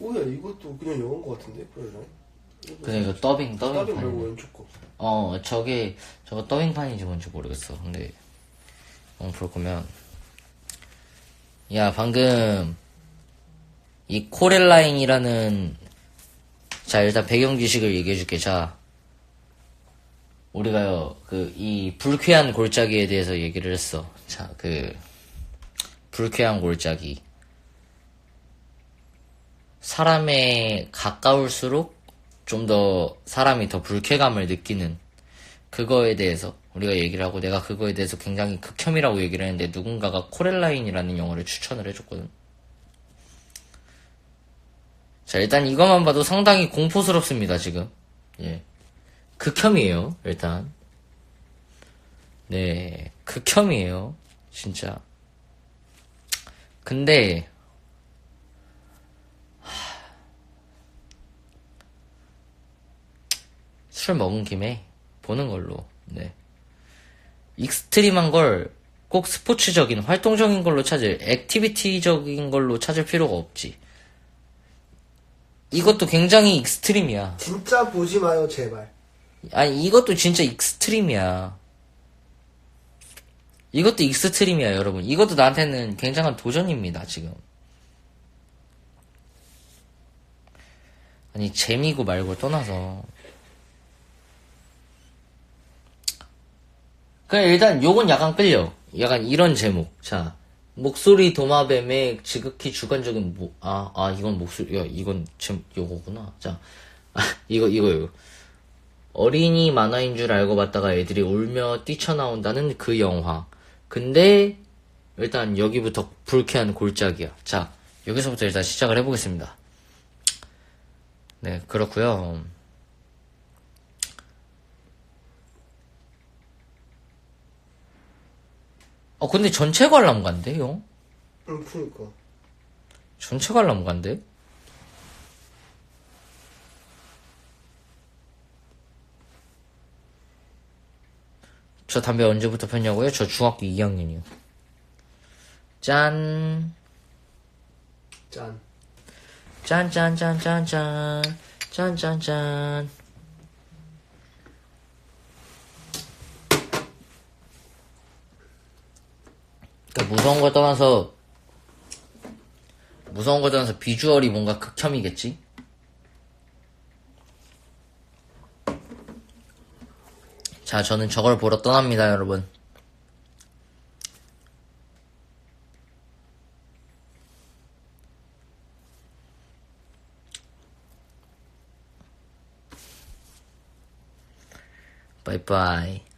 뭐야 이것도 그냥 영어인 것 같은데 그러네. 근데 이거 더빙 더빙 말고 더빙판 왼쪽 거. 어 저게 저거 더빙판인지 뭔지 모르겠어. 근데 어, 볼 거면. 야 방금 이 코렐라인이라는 자 일단 배경 지식을 얘기해 줄게. 자 우리가요 그 이 불쾌한 골짜기에 대해서 얘기를 했어. 자 그 불쾌한 골짜기 사람에 가까울수록 좀 더 사람이 더 불쾌감을 느끼는 그거에 대해서 우리가 얘기를 하고 내가 그거에 대해서 굉장히 극혐이라고 얘기를 했는데 누군가가 코렐라인이라는 영화를 추천을 해줬거든. 자 일단 이것만 봐도 상당히 공포스럽습니다 지금. 예. 극혐이에요 일단. 네 극혐이에요 진짜. 근데 술 먹은 김에 보는 걸로. 네. 익스트림한 걸 꼭 스포츠적인 활동적인 걸로 찾을 액티비티적인 걸로 찾을 필요가 없지. 이것도 굉장히 익스트림이야. 진짜 보지 마요 제발. 아니 이것도 진짜 익스트림이야. 이것도 익스트림이야 여러분. 이것도 나한테는 굉장한 도전입니다 지금. 아니 재미고 말고 떠나서 그냥 일단 요건 약간 끌려. 약간 이런 제목. 자, 목소리 도마뱀의 지극히 주관적인 뭐, 아, 아, 이건 목소리, 야, 이건 제 요거구나. 자, 아, 이거, 이거, 이거. 어린이 만화인 줄 알고 봤다가 애들이 울며 뛰쳐나온다는 그 영화. 근데, 일단 여기부터 불쾌한 골짜기야. 자, 여기서부터 일단 시작을 해보겠습니다. 네, 그렇고요 어, 근데 전체 관람가인데, 형? 응 그니까. 전체 관람가인데? 저 담배 언제부터 폈냐고요? 저 중학교 2학년이요. 짠. 짠. 짠짠짠짠짠. 짠짠짠. 그러니까 무서운 걸 떠나서 무서운 걸 떠나서 비주얼이 뭔가 극혐이겠지? 자, 저는 저걸 보러 떠납니다, 여러분. 바이바이.